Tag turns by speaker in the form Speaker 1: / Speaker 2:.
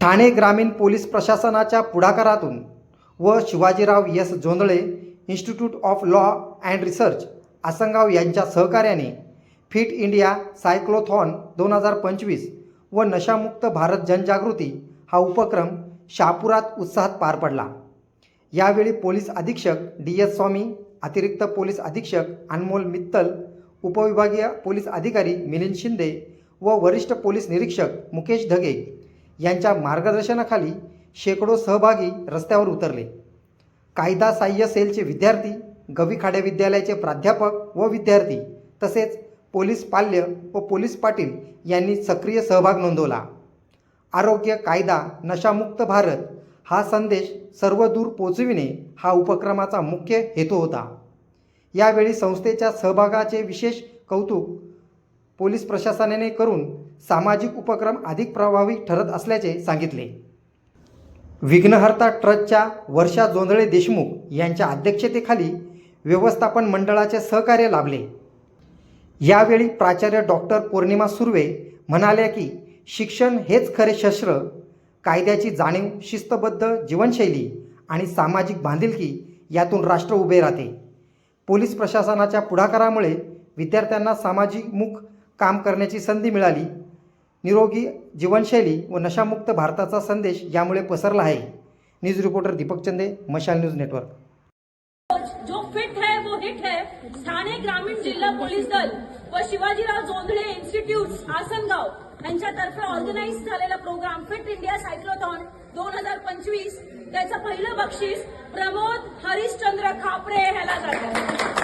Speaker 1: ठाणे ग्रामीण पोलीस प्रशासनाच्या पुढाकारातून व Shivajirao S Jondhale institute of law and research Asangaon यांच्या सहकार्याने फिट इंडिया सायक्लोथॉन दोन हजार पंचवीस व नशामुक्त भारत जनजागृती हा उपक्रम शहापुरात उत्साहात पार पडला. यावेळी पोलीस अधीक्षक डी एस स्वामी अतिरिक्त पोलीस अधीक्षक अनमोल मित्तल उपविभागीय पोलीस अधिकारी मिलिंद शिंदे व वरिष्ठ पोलीस निरीक्षक मुकेश ढगे यांच्या मार्गदर्शनाखाली शेकडो सहभागी रस्त्यावर उतरले. कायदा साह्य सेलचे विद्यार्थी गवीखाड्या विद्यालयाचे प्राध्यापक व विद्यार्थी तसेच पोलीस पाल्य व पोलीस पाटील यांनी सक्रिय सहभाग नोंदवला. आरोग्य कायदा नशामुक्त भारत हा संदेश सर्वदूर पोचविणे हा उपक्रमाचा मुख्य हेतू होता. यावेळी संस्थेच्या सहभागाचे विशेष कौतुक पोलीस प्रशासनाने करून सामाजिक उपक्रम अधिक प्रभावी ठरत असल्याचे सांगितले. विघ्नहर्ता ट्रस्टच्या वर्षा जोंधळे देशमुख यांच्या अध्यक्षतेखाली व्यवस्थापन मंडळाचे सहकार्य लाभले. यावेळी प्राचार्य डॉक्टर पौर्णिमा सुर्वे म्हणाल्या की शिक्षण हेच खरे शस्त्र कायद्याची जाणीव शिस्तबद्ध जीवनशैली आणि सामाजिक बांधिलकी यातून राष्ट्र उभे राहते. पोलीस प्रशासनाच्या पुढाकारामुळे विद्यार्थ्यांना सामाजिक मुख काम करण्याची संधी मिळाली. निरोगी जीवनशैली व नशामुक्त भारताचा संदेश यामुळे पसरला आहे. न्यूज रिपोर्टर दीपक चंदे मशाल न्यूज नेटवर्क.
Speaker 2: जो फिट है वो हिट है. ठाणे ग्रामीण जिल्हा पोलीस दल व शिवाजीराव जोंधळे इन्स्टिट्यूट आसनगाव यांच्यातर्फे ऑर्गनाईज झालेला प्रोग्राम फिट इंडिया सायक्लोथॉन दोन हजार पंचवीस. त्याचं पहिलं बक्षीस प्रमोद हरिश्चंद्र खापरे ह्याला जातं.